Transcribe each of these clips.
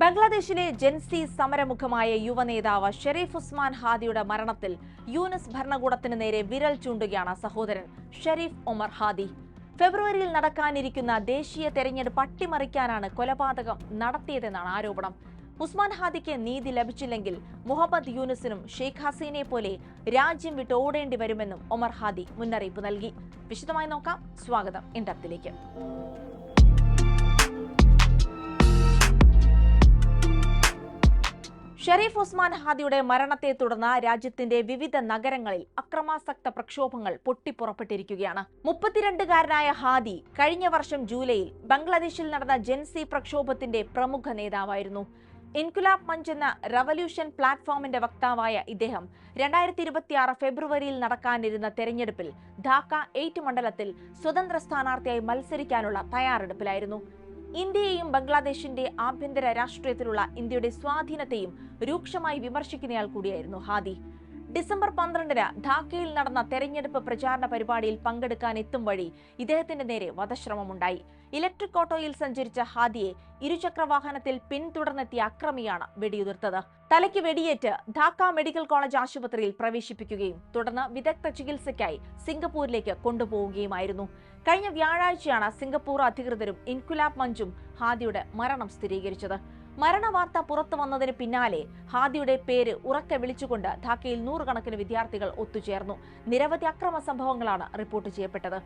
ബംഗ്ലാദേശിലെ ജൻസി സമരമുഖമായ യുവനേതാവ് ഷെരീഫ് ഉസ്മാൻ ഹാദിയുടെ മരണത്തിൽ യൂനസ് ഭരണകൂടത്തിന് നേരെ വിരൽ ചൂണ്ടുകയാണ് സഹോദരൻ ഷെരീഫ് ഒമർ ഹാദി. ഫെബ്രുവരിയിൽ നടക്കാനിരിക്കുന്ന ദേശീയ തെരഞ്ഞെടുപ്പ് അട്ടിമറിക്കാനാണ് കൊലപാതകം നടത്തിയതെന്നാണ് ആരോപണം. ഉസ്മാൻ ഹാദിക്ക് നീതി ലഭിച്ചില്ലെങ്കിൽ മുഹമ്മദ് യൂനുസിനും ഷെയ്ഖ് ഹസീനെ പോലെ രാജ്യം വിട്ട് ഓടേണ്ടി വരുമെന്നും ഒമർ ഹാദി മുന്നറിയിപ്പ് നൽകി. വിശദമായി നോക്കാം. സ്വാഗതം. ഇൻഡപ്തിലേക്ക് ഷെരീഫ് ഉസ്മാൻ ഹാദിയുടെ മരണത്തെ തുടർന്ന് രാജ്യത്തിന്റെ വിവിധ നഗരങ്ങളിൽ അക്രമാസക്ത പ്രക്ഷോഭങ്ങൾ പൊട്ടിപ്പുറപ്പെട്ടിരിക്കുകയാണ്. മുപ്പത്തിരണ്ടുകാരനായ ഹാദി കഴിഞ്ഞ വർഷം ജൂലൈയിൽ ബംഗ്ലാദേശിൽ നടന്ന ജെൻസി പ്രക്ഷോഭത്തിന്റെ പ്രമുഖ നേതാവായിരുന്നു. ഇൻകുലാബ് മഞ്ച് എന്ന റവല്യൂഷൻ പ്ലാറ്റ്ഫോമിന്റെ വക്താവായ ഇദ്ദേഹം രണ്ടായിരത്തി ഇരുപത്തിയാറ് ഫെബ്രുവരിയിൽ നടക്കാനിരുന്ന തെരഞ്ഞെടുപ്പിൽ ധാക്ക എയ്റ്റ് മണ്ഡലത്തിൽ സ്വതന്ത്ര സ്ഥാനാർത്ഥിയായി മത്സരിക്കാനുള്ള തയ്യാറെടുപ്പിലായിരുന്നു. ഇന്ത്യയെയും ബംഗ്ലാദേശിന്റെ ആഭ്യന്തര രാഷ്ട്രീയത്തിലുള്ള ഇന്ത്യയുടെ സ്വാധീനത്തെയും രൂക്ഷമായി വിമർശിക്കുന്നയാൾ കൂടിയായിരുന്നു ഹാദി. ഡിസംബർ പന്ത്രണ്ടിന് ധാക്കയിൽ നടന്ന തെരഞ്ഞെടുപ്പ് പ്രചാരണ പരിപാടിയിൽ പങ്കെടുക്കാൻ എത്തും വഴി ഇദ്ദേഹത്തിന്റെ നേരെ വധശ്രമമുണ്ടായി. ഇലക്ട്രിക് ഓട്ടോയിൽ സഞ്ചരിച്ച ഹാദിയെ ഇരുചക്രവാഹനത്തിൽ പിന്തുടർന്നെത്തിയ അക്രമിയാണ് വെടിയുതിർത്തത്. തലയ്ക്ക് വെടിയേറ്റ് ധാക്ക മെഡിക്കൽ കോളേജ് ആശുപത്രിയിൽ പ്രവേശിപ്പിക്കുകയും തുടർന്ന് വിദഗ്ധ ചികിത്സയ്ക്കായി സിംഗപ്പൂരിലേക്ക് കൊണ്ടുപോവുകയുമായിരുന്നു. കഴിഞ്ഞ വ്യാഴാഴ്ചയാണ് സിംഗപ്പൂർ അധികൃതരും ഇൻകുലാബ് മഞ്ചും ഹാദിയുടെ മരണം സ്ഥിരീകരിച്ചത്. മരണവാർത്ത പുറത്തു വന്നതിന് പിന്നാലെ ഹാദിയുടെ പേര് ഉറക്കെ വിളിച്ചുകൊണ്ട് ധാക്കയിൽ നൂറുകണക്കിന് വിദ്യാർത്ഥികൾ ഒത്തുചേർന്നു. നിരവധി അക്രമ സംഭവങ്ങളാണ് റിപ്പോർട്ട് ചെയ്യപ്പെട്ടത്.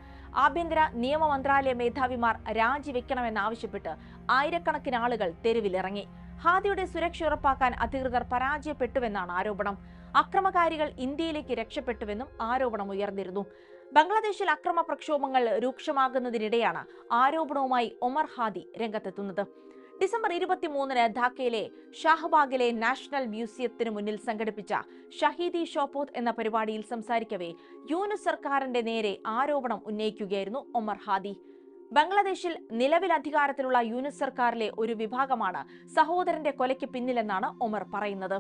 ആഭ്യന്തര നിയമ മന്ത്രാലയ മേധാവിമാർ രാജിവെക്കണമെന്നാവശ്യപ്പെട്ട് ആയിരക്കണക്കിന് ആളുകൾ തെരുവിലിറങ്ങി. ഹാദിയുടെ സുരക്ഷ ഉറപ്പാക്കാൻ അധികൃതർ പരാജയപ്പെട്ടുവെന്നാണ് ആരോപണം. അക്രമകാരികൾ ഇന്ത്യയിലേക്ക് രക്ഷപ്പെട്ടുവെന്നും ആരോപണം ഉയർന്നിരുന്നു. ബംഗ്ലാദേശിൽ അക്രമ പ്രക്ഷോഭങ്ങൾ രൂക്ഷമാകുന്നതിനിടെയാണ് ആരോപണവുമായി ഒമർ ഹാദി രംഗത്തെത്തുന്നത്. ഡിസംബർ ഇരുപത്തിമൂന്നിന് ധാക്കയിലെ ഷാഹ്ബാഗിലെ നാഷണൽ മ്യൂസിയത്തിന് മുന്നിൽ സംഘടിപ്പിച്ച ഷഹീദി ഷോപ്പോത്ത് എന്ന പരിപാടിയിൽ സംസാരിക്കവേ യൂനുസ് സർക്കാരിന്റെ നേരെ ആരോപണം ഉന്നയിക്കുകയായിരുന്നു ഒമർ ഹാദി. ബംഗ്ലാദേശിൽ നിലവിൽ അധികാരത്തിലുള്ള യൂനു സർക്കാരിലെ ഒരു വിഭാഗമാണ് സഹോദരന്റെ കൊലയ്ക്ക് പിന്നിലെന്നാണ് ഒമർ പറയുന്നത്.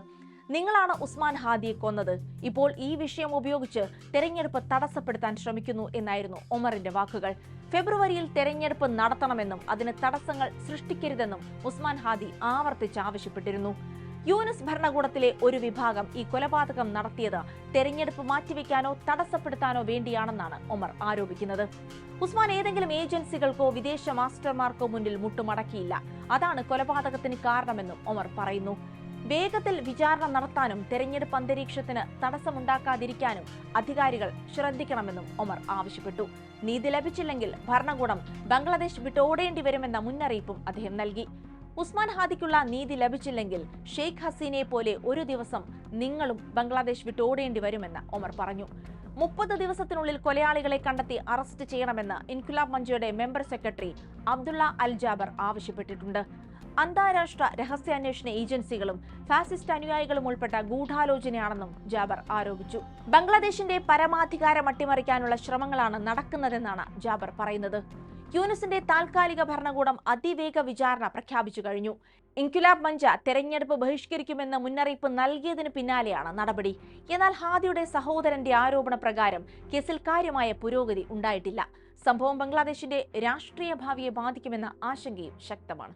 നിങ്ങളാണ് ഉസ്മാൻ ഹാദിയെ കൊന്നത്. ഇപ്പോൾ ഈ വിഷയം ഉപയോഗിച്ച് തെരഞ്ഞെടുപ്പ് തടസ്സപ്പെടുത്താൻ ശ്രമിക്കുന്നു എന്നായിരുന്നു ഒമറിന്റെ വാക്കുകൾ. ഫെബ്രുവരിയിൽ തെരഞ്ഞെടുപ്പ് നടത്തണമെന്നും അതിന് തടസ്സങ്ങൾ സൃഷ്ടിക്കരുതെന്നും ഉസ്മാൻ ഹാദി ആവർത്തിച്ച് ആവശ്യപ്പെട്ടിരുന്നു. യൂനസ് ഭരണകൂടത്തിലെ ഒരു വിഭാഗം ഈ കൊലപാതകം നടത്തിയത് തെരഞ്ഞെടുപ്പ് മാറ്റിവെക്കാനോ തടസ്സപ്പെടുത്താനോ വേണ്ടിയാണെന്നാണ് ഒമർ ആരോപിക്കുന്നത്. ഉസ്മാൻ ഏതെങ്കിലും ഏജൻസികൾക്കോ വിദേശ മാസ്റ്റർമാർക്കോ മുന്നിൽ മുട്ടുമടക്കിയില്ല. അതാണ് കൊലപാതകത്തിന് കാരണമെന്നും ഒമർ പറയുന്നു. വേഗത്തിൽ വിചാരണ നടത്താനും തെരഞ്ഞെടുപ്പ് അന്തരീക്ഷത്തിന് തടസ്സമുണ്ടാക്കാതിരിക്കാനും അധികാരികൾ ശ്രദ്ധിക്കണമെന്നും ഒമർ ആവശ്യപ്പെട്ടു. നീതി ലഭിച്ചില്ലെങ്കിൽ ഭരണകൂടം ബംഗ്ലാദേശ് വിട്ടോടേണ്ടി വരുമെന്ന മുന്നറിയിപ്പും അദ്ദേഹം നൽകി. ഉസ്മാൻ ഹാദിക്കുള്ള നീതി ലഭിച്ചില്ലെങ്കിൽ ഷെയ്ഖ് ഹസീനെ പോലെ ഒരു ദിവസം നിങ്ങളും ബംഗ്ലാദേശ് വിട്ടോടേണ്ടി വരുമെന്ന് ഒമർ പറഞ്ഞു. മുപ്പത് ദിവസത്തിനുള്ളിൽ കൊലയാളികളെ കണ്ടെത്തി അറസ്റ്റ് ചെയ്യണമെന്ന് ഇൻകുലാബ് മഞ്ചയുടെ മെമ്പർ സെക്രട്ടറി അബ്ദുള്ള അൽ ജാബർ ആവശ്യപ്പെട്ടിട്ടുണ്ട്. അന്താരാഷ്ട്ര രഹസ്യാന്വേഷണ ഏജൻസികളും ഫാസിസ്റ്റ് അനുയായികളും ഉൾപ്പെട്ട ഗൂഢാലോചനയാണെന്നും ജാബർ ആരോപിച്ചു. ബംഗ്ലാദേശിന്റെ പരമാധികാരം അട്ടിമറിക്കാനുള്ള ശ്രമങ്ങളാണ് നടക്കുന്നതെന്നാണ് ജാബർ പറയുന്നത്. യൂനിസിന്റെ താൽക്കാലിക ഭരണകൂടം അതിവേഗ വിചാരണ പ്രഖ്യാപിച്ചു കഴിഞ്ഞു. ഇൻകുലാബ് മഞ്ച തെരഞ്ഞെടുപ്പ് ബഹിഷ്കരിക്കുമെന്ന മുന്നറിയിപ്പ് നൽകിയതിനു പിന്നാലെയാണ് നടപടി. എന്നാൽ ഹാദിയുടെ സഹോദരന്റെ ആരോപണ പ്രകാരം കേസിൽ കാര്യമായ പുരോഗതി ഉണ്ടായിട്ടില്ല. സംഭവം ബംഗ്ലാദേശിന്റെ രാഷ്ട്രീയ ഭാവിയെ ബാധിക്കുമെന്ന ആശങ്കയും ശക്തമാണ്.